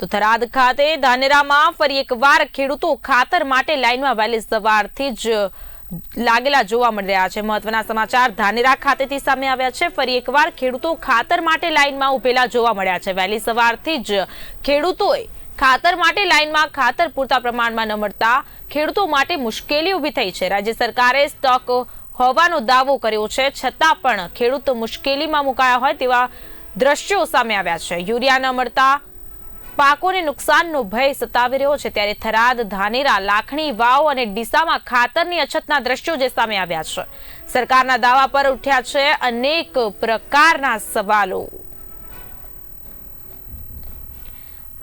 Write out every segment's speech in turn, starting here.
તો થરાદ ખાતે ધાનેરામાં ફરી એકવાર ખેડૂતો ખાતર માટે લાઇનમાં વહેલી સવારથી જ લાગેલા જોવા મળી રહ્યા છે. મહત્વના સમાચાર ધાનેરા ખાતેથી સામે આવ્યા છે. ફરી એકવાર ખેડૂતો ખાતર માટે લાઇનમાં ઉભેલા જોવા મળ્યા છે. વહેલી સવારથી જ ખેડૂતોએ ખાતર માટે લાઇનમાં ખાતર પૂરતા પ્રમાણમાં ન મળતા ખેડૂતો માટે મુશ્કેલી ઊભી થઈ છે. રાજ્ય સરકારે સ્ટોક હોવાનો દાવો કર્યો છે. છતાં પણ ખેડૂતો મુશ્કેલીમાં મુકાયા હોય તેવા દ્રશ્યો સામે આવ્યા છે. યુરિયા ન મળતા પાકોને નુકસાનનો ભય સતાવી રહ્યો છે ત્યારે થરાદ, ધાનેરા, લાખણી, વાવ અને ડીસામાં ખાતરની અછતના દ્રશ્યો જે સામે આવ્યા છે. સરકારના દાવા પર ઉઠ્યા છે અનેક પ્રકારના સવાલો.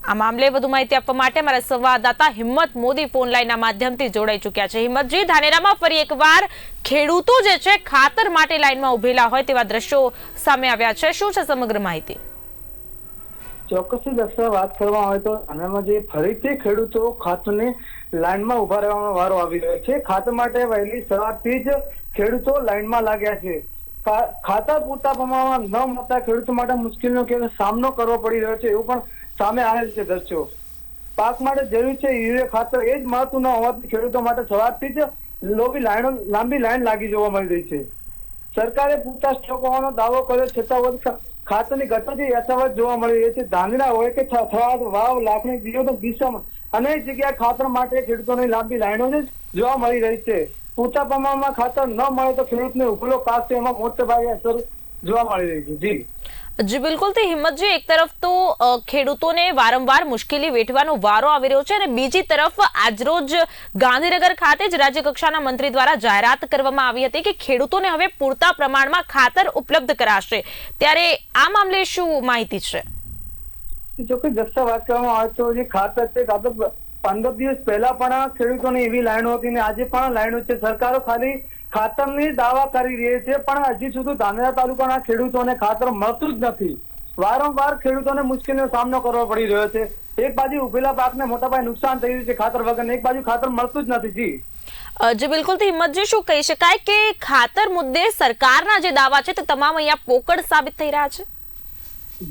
આ મામલે વધુ માહિતી આપવા માટે અમારા સંવાદદાતા હિંમત મોદી ફોન લાઈનના માધ્યમથી જોડાઈ ચૂક્યા છે. હિંમતજી, ધાનેરામાં ફરી એકવાર ખેડૂતો જે છે ખાતર માટે લાઈનમાં ઉભેલા હોય તેવા દ્રશ્યો સામે આવ્યા છે. શું છે સમગ્ર માહિતી? ચોક્કસથી દક્ષા વાત કરવામાં આવે તો આનામાં જે ફરીથી ખેડૂતો ખાતરને લાઇનમાં ઊભા રહેવાનો વારો આવી રહ્યો છે. ખાતર માટે વહેલી સવારથી જ ખેડૂતો લાઈનમાં લાગ્યા છે. ખાતર પૂરતા પ્રમાણમાં ન મળતા ખેડૂતો માટે મુશ્કેલીનો સામનો કરવો પડી રહ્યો છે એવું પણ સામે આવેલ છે દ્રશ્યો પાક માટે જરૂરી છે યુરિયા ખાતર એ જ મળતું ન હોવાથી ખેડૂતો માટે સવારથી જ લોબી લાઈનો લાંબી લાઈન લાગી જોવા મળી રહી છે. સરકારે પૂરતા સ્ટોક હોવાનો દાવો કર્યો છતાં વધુ ખાતરની ઘટનાથી યથાવત જોવા મળી રહી છે ધાંગડા હોય કે થવાદ, વાવ લાખણી બીજો દિશામાં અનેક જગ્યાએ ખાતર માટે ખેડૂતોની લાંબી લાઈનો જોવા મળી રહી છે. પૂરતા પ્રમાણમાં ખાતર ન મળે તો ખેડૂતને ઉભલો પાક એમાં મોટે ભાગે અસર જોવા મળી રહી છે. જી. જી, બિલકુલ. તે હિંમતજી એક તરફ તો ખેડૂતોને વારંવાર મુશ્કેલી વેઠવાનો વારો આવી રહ્યો છે અને બીજી તરફ આજરોજ ગાંધીનગર ખાતે જ રાજ્ય કક્ષાના મંત્રી દ્વારા જાહેરાત કરવામાં આવી હતી કે ખેડૂતોને હવે પૂરતા પ્રમાણમાં ખાતર ઉપલબ્ધ કરાશે. ત્યારે આ મામલે શું માહિતી છે? જો કે દસ્તા વાત કરવામાં આવે તો જે ખાતર છે પંદર દિવસ પહેલા પણ ખેડૂતોની એવી લાઈનો હતી ને આજે પણ લાઈનો છે. સરકારો ખાલી ખાતરની દાવા કરી રહી છે પણ હજી સુધી ધાનેરા તાલુકાના ખેડૂતોને ખાતર મળતું જ નથી. વારંવાર ખેડૂતોને મુશ્કેલીનો સામનો કરવો પડી રહ્યો છે. એક બાજુ ઉભેલા પાકને મોટા પાયે નુકસાન થઈ રહ્યું છે ખાતર વગર એક બાજુ ખાતર મળતું જ નથી. જી. જી બિલકુલ હિંમતજી શું કહી શકાય કે ખાતર મુદ્દે સરકારના જે દાવા છે તે તમામ અહીંયા પોકળ સાબિત થઈ રહ્યા છે?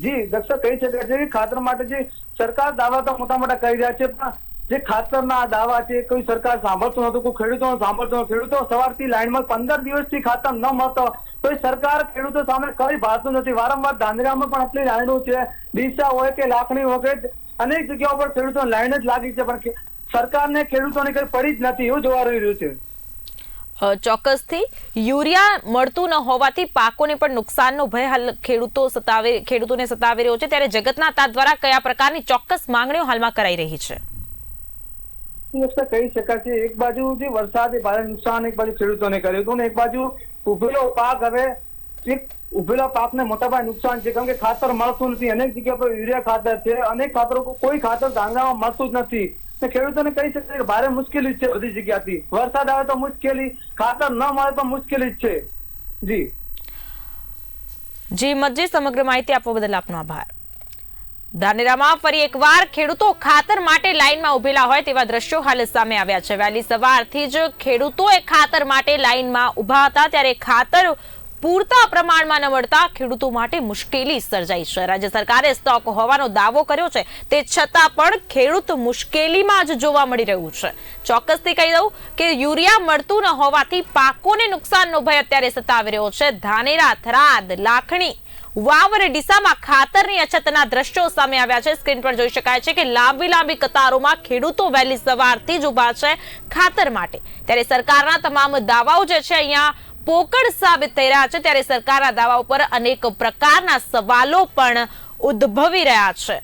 જી દક્ષક કહી શકાય છે કે ખાતર માટે જે સરકાર દાવા તો મોટા મોટા કરી રહ્યા છે પણ જે ખાતરના દાવા છે, કોઈ સરકાર સાંભળતું નતું કોઈ ખેડૂતો સાંભળતો ખેડૂતો સવારથી લાઈનમાં પંદર દિવસથી ખાતર ન મળતો. તો સરકાર ખેડૂતો સામે કઈ ભાતું નથી. વારંવાર ધાંધરામાં પણ આટલી લાઈનો છે, ડીસા હોય કે લાકડી કે અનેક જગ્યાઓ પર ખેડૂતો લાઈન જ લાગી છે, પણ સરકારને ખેડૂતોને કઈ પડી જ નથી એવું જોવા રહી રહ્યું છે. ચોક્કસથી. યુરિયા મળતું ન હોવાથી પાકોને પણ નુકસાનનો ભય હાલ ખેડૂતો સતાવે, ખેડૂતોને સતાવી રહ્યો છે. ત્યારે જગતના તા દ્વારા કયા પ્રકારની ચોક્કસ માંગણીઓ હાલમાં કરાઈ રહી છે? દોસ્તો કહી શકાય એક બાજુ જે વરસાદે ભારે નુકસાન, એક બાજુ ખેડૂતોને કર્યું હતું, ને એક બાજુ ઉભેલો પાક હવે એક ઉભેલા પાકને મોટા નુકસાન છે, કારણ કે ખાતર મળતું નથી, અનેક જગ્યા પર યુરિયા ખાતર છે, અનેક ખાતરો કોઈ ખાતર ધાંગરામાં મળતું જ નથી. ને ખેડૂતોને કહી શકાય કે ભારે મુશ્કેલી છે બધી જગ્યાથી. વરસાદ આવે તો મુશ્કેલી, ખાતર ન મળે તો મુશ્કેલી જ છે. જી. જી મજ્જી સમગ્ર માહિતી આપવા બદલ આપનો આભાર. ધાનેરામાં ફરી એકવાર ખેડૂતો ખાતર માટે લાઇનમાં ઉભેલા હોય તેવા દ્રશ્યો હાલ સામે આવ્યા છે. વહેલી સવારથી જ ખેડૂતોએ ખાતર માટે લાઈનમાં ઊભા હતા, ત્યારે ખાતર પૂરતા પ્રમાણમાં ન મળતા ખેડૂતો માટે મુશ્કેલી સર્જાઈ છે. રાજ્ય સરકારે સ્ટોક હોવાનો દાવો કર્યો છે, તે છતાં પણ ખેડૂત મુશ્કેલીમાં જ જોવા મળી રહ્યું છે. ચોક્કસથી કહી દઉં કે યુરિયા મળતું ન હોવાથી પાકોને નુકસાનનો ભય અત્યારે સતાવી રહ્યો છે. ધાનેરા, થરાદ, લાખણી, વાવર ડીસામાં ખાતરની અછતના દ્રશ્યો સામે આવ્યા છે. સ્ક્રીન પર જોઈ શકાય છે કે લાંબી લાંબી કતારોમાં ખેડૂતો વહેલી સવારથી જ ઊભા છે ખાતર માટે. ત્યારે સરકારના તમામ દાવાઓ જે છે અહીંયા પોકળ સાબિત થઈ રહ્યા છે, ત્યારે સરકારના દાવા ઉપર અનેક પ્રકારના સવાલો પણ ઉદ્ભવી રહ્યા છે.